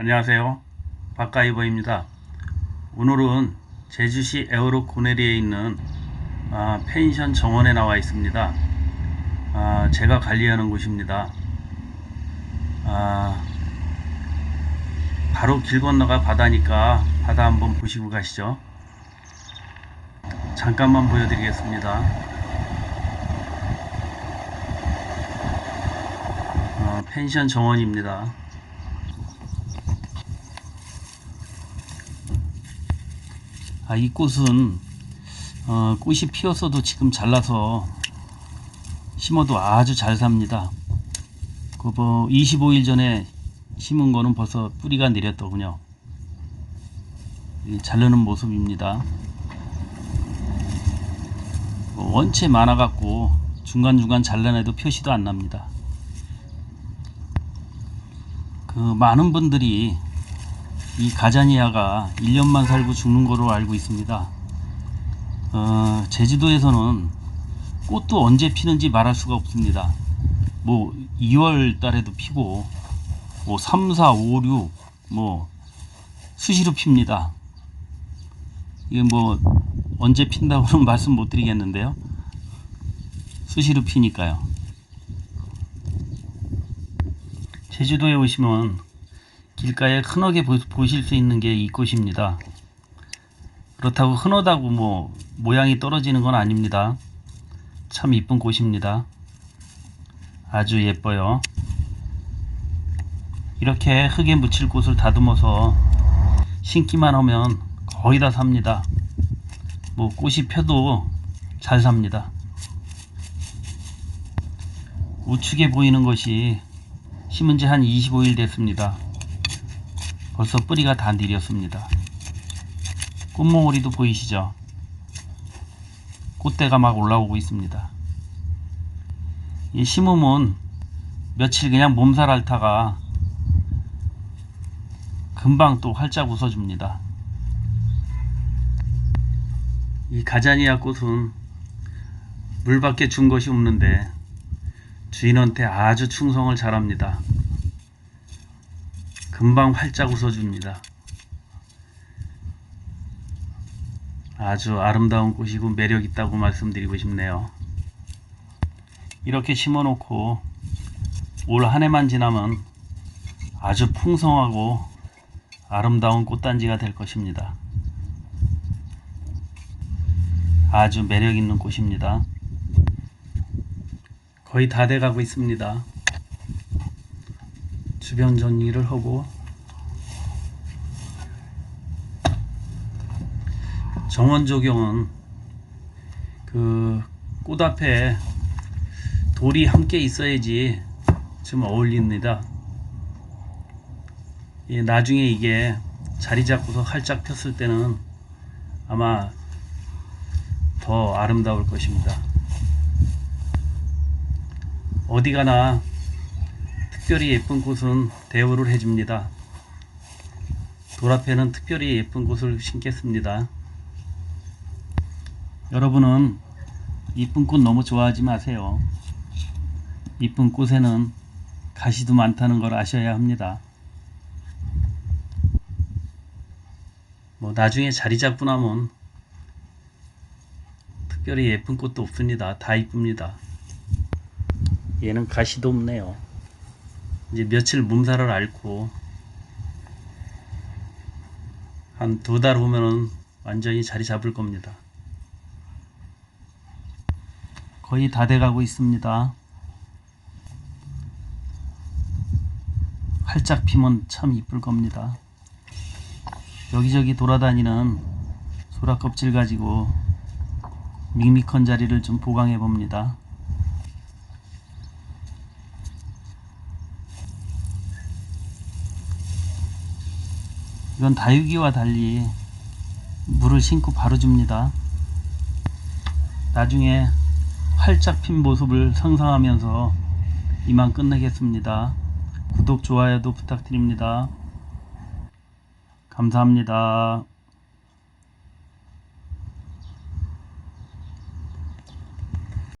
안녕하세요. 박가이버입니다. 오늘은 제주시 에어로 고내리에 있는 아, 펜션 정원에 나와 있습니다. 아, 제가 관리하는 곳입니다. 아, 바로 길 건너가 바다니까 바다 한번 보시고 가시죠. 잠깐만 보여드리겠습니다. 어, 펜션 정원입니다. 아, 이 꽃은 어, 꽃이 피었어도 지금 잘라서 심어도 아주 잘 삽니다. 그뭐 25일 전에 심은 거는 벌써 뿌리가 내렸더군요. 이 자르는 모습입니다. 뭐 원체 많아갖고 중간중간 잘라내도 표시도 안 납니다. 그 많은 분들이 이 가자니아가 1년만 살고 죽는 거로 알고 있습니다. 어, 제주도에서는 꽃도 언제 피는지 말할 수가 없습니다. 뭐 2월 달에도 피고 뭐 3, 4, 5, 6, 뭐 수시로 핍니다. 이게 뭐 언제 핀다고는 말씀 못 드리겠는데요. 수시로 피니까요. 제주도에 오시면 길가에 흔하게 보- 보실 수 있는 게 이 꽃입니다. 그렇다고 흔하다고 뭐 모양이 떨어지는 건 아닙니다. 참 이쁜 꽃입니다. 아주 예뻐요. 이렇게 흙에 묻힐 곳을 다듬어서 심기만 하면 거의 다 삽니다. 뭐 꽃이 펴도 잘 삽니다. 우측에 보이는 것이 심은 지 한 25일 됐습니다. 벌써 뿌리가 다 내렸습니다. 꽃몽오리도 보이시죠? 꽃대가 막 올라오고 있습니다. 이 심으면 며칠 그냥 몸살 앓다가 금방 또 활짝 웃어줍니다. 이 가자니아 꽃은 물밖에 준 것이 없는데 주인한테 아주 충성을 잘합니다. 금방 활짝 웃어줍니다. 아주 아름다운 꽃이고 매력 있다고 말씀드리고 싶네요. 이렇게 심어놓고 올 한 해만 지나면 아주 풍성하고 아름다운 꽃단지가 될 것입니다. 아주 매력 있는 꽃입니다. 거의 다 돼가고 있습니다. 주변 정리를 하고 정원 조경은 그 꽃 앞에 돌이 함께 있어야지 좀 어울립니다. 예, 나중에 이게 자리 잡고서 활짝 폈을 때는 아마 더 아름다울 것입니다. 어디 가나 특별히 예쁜 꽃은 대우를 해줍니다. 돌 앞에는 특별히 예쁜 꽃을 심겠습니다. 여러분은 이쁜 꽃 너무 좋아하지 마세요. 이쁜 꽃에는 가시도 많다는 걸 아셔야 합니다. 뭐 나중에 자리 잡고 나면 특별히 예쁜 꽃도 없습니다. 다 이쁩니다. 얘는 가시도 없네요. 이제 며칠 몸살을 앓고 한 두 달 후면은 완전히 자리 잡을 겁니다. 거의 다 돼가고 있습니다. 활짝 피면 참 이쁠 겁니다. 여기저기 돌아다니는 소라 껍질 가지고 밋밋한 자리를 좀 보강해 봅니다. 이건 다육이와 달리 물을 심고 바로 줍니다. 나중에 활짝 핀 모습을 상상하면서 이만 끝내겠습니다. 구독, 좋아요도 부탁드립니다. 감사합니다.